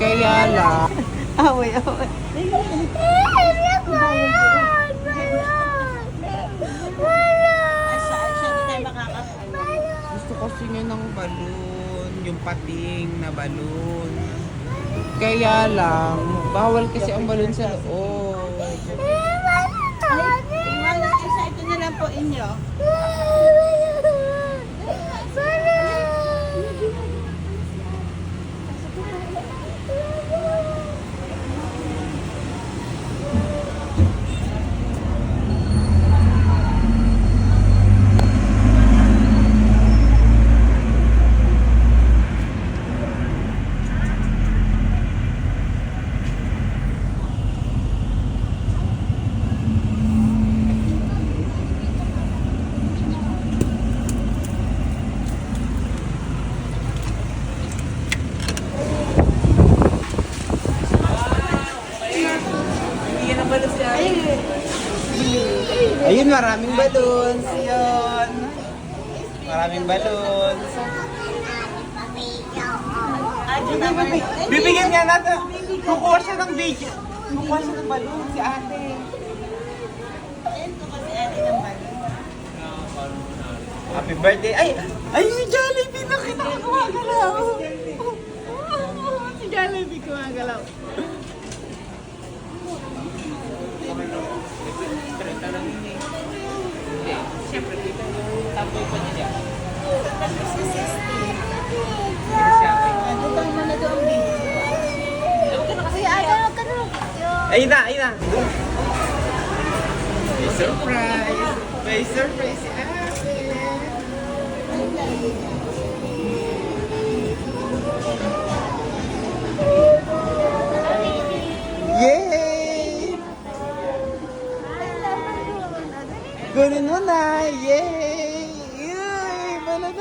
Kaya lang. Away, away. Gusto kasi niya ng balon. Yung pating na balon. Kaya lang, bawal kasi ang balon sa loob. Ay, ito na lang po inyo. Ayun, maraming balloons. Yun. Maraming balloons. Bibigyan niya natin. Kukuha siya ng video. Kukuha siya ng balloon si ate. Happy birthday. Ay! Ay, si Jollibee! Nakita ko gumagalaw. si Jollibee gumagalaw. Siyempre, dito yung tamboy pa niya. Ano ba mo na doon video? Kasi ate, huwag ka na. Ayun na, ayun na. May surprise. May surprise si ate. Yay!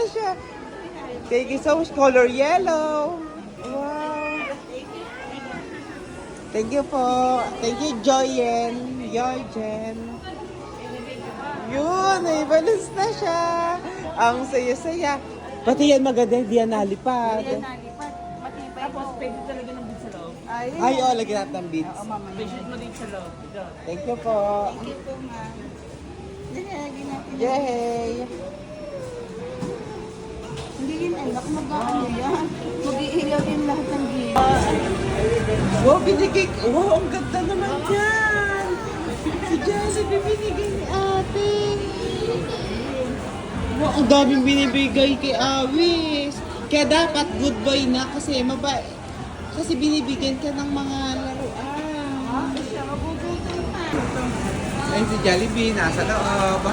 Siya! Thank you so much. Color yellow. Wow! Thank you po. Thank you, Joyen. Joyen. Yun, may balance na siya. Ang saya-saya. Pati yan maganda, hindi yan nalipad. Tapos pwede talaga ng bead sa loob. Ay, oh, lagyan natin ng beads. Bedsheet mo din sa loob. Thank you po. Thank you po, ma'am. Lagyan natin. Yay! Hindi yun, anak. Mag-ano yan. Mag-iilaw din lahat ng gilid. Wow, binigay. Wow, ang ganda naman yan. Si Jollibee binigay ni ate. Wow, ang daming binibigay kay Awis. Kaya dapat good boy na kasi maba kasi binibigyan ka ng mga laruan. Siya, mabubuto pa. Ayun si Jollibee, nasa loob.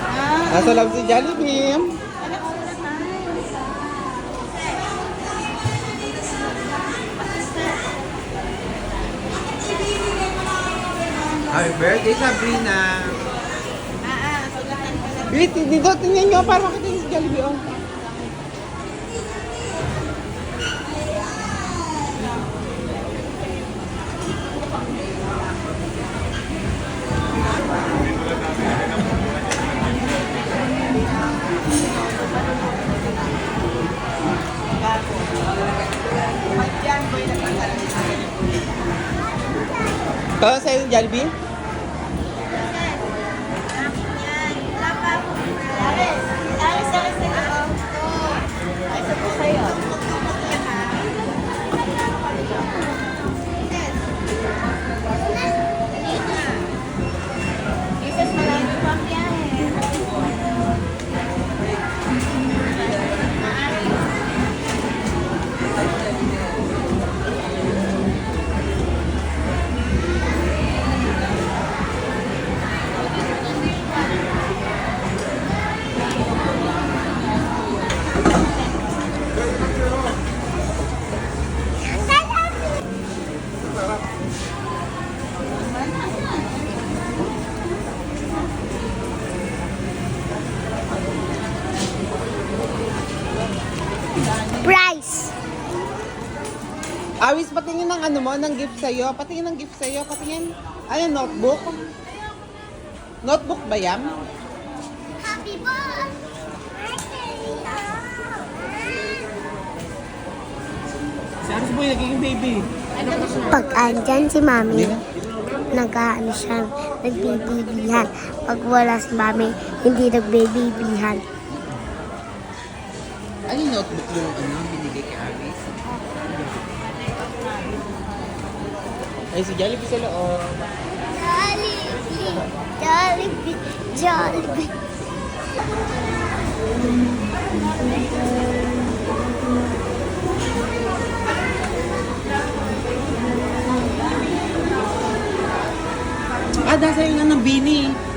Ah, Nasa loob si Jollibee. Happy birthday, Sabrina. Ah, ah, sugatan ko na. Wait, dito, tingnan nyo para makita niyo si Jollibee. Oh. Kaya sa'yo, Jollibee? Aris, Awis, patingin ng ano mo, ng gift sa'yo. Patingin ng gift sa'yo. Patingin. Ay, notebook. Notebook ba yan? Happy birthday. Si Aris Boy, nagiging baby. Pag andyan si mami, nag-ano siya, nagbibibihan. Pag wala si mami, hindi nagbibibihan. Ano yung notebook yung ano, binigay kay Aris? Ay, si Jollibee sa loob. Jollibee, Jollibee, Jollibee. Ah, dasa yung ano, Bini.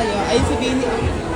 Saan tayo? Ay, si Bini.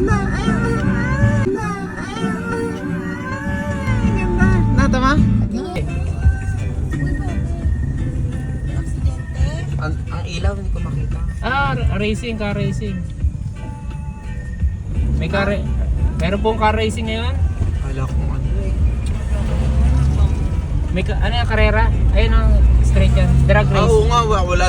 Na. Ay, ganda. Natama? Ang, ang ilaw, hindi ko makita. Ah, racing, car racing. May car, meron pong car racing ngayon? Kala ko ano eh. May, ka- ano yung karera? Ayun ang straight yan. Drag Ah, race. oo nga, wala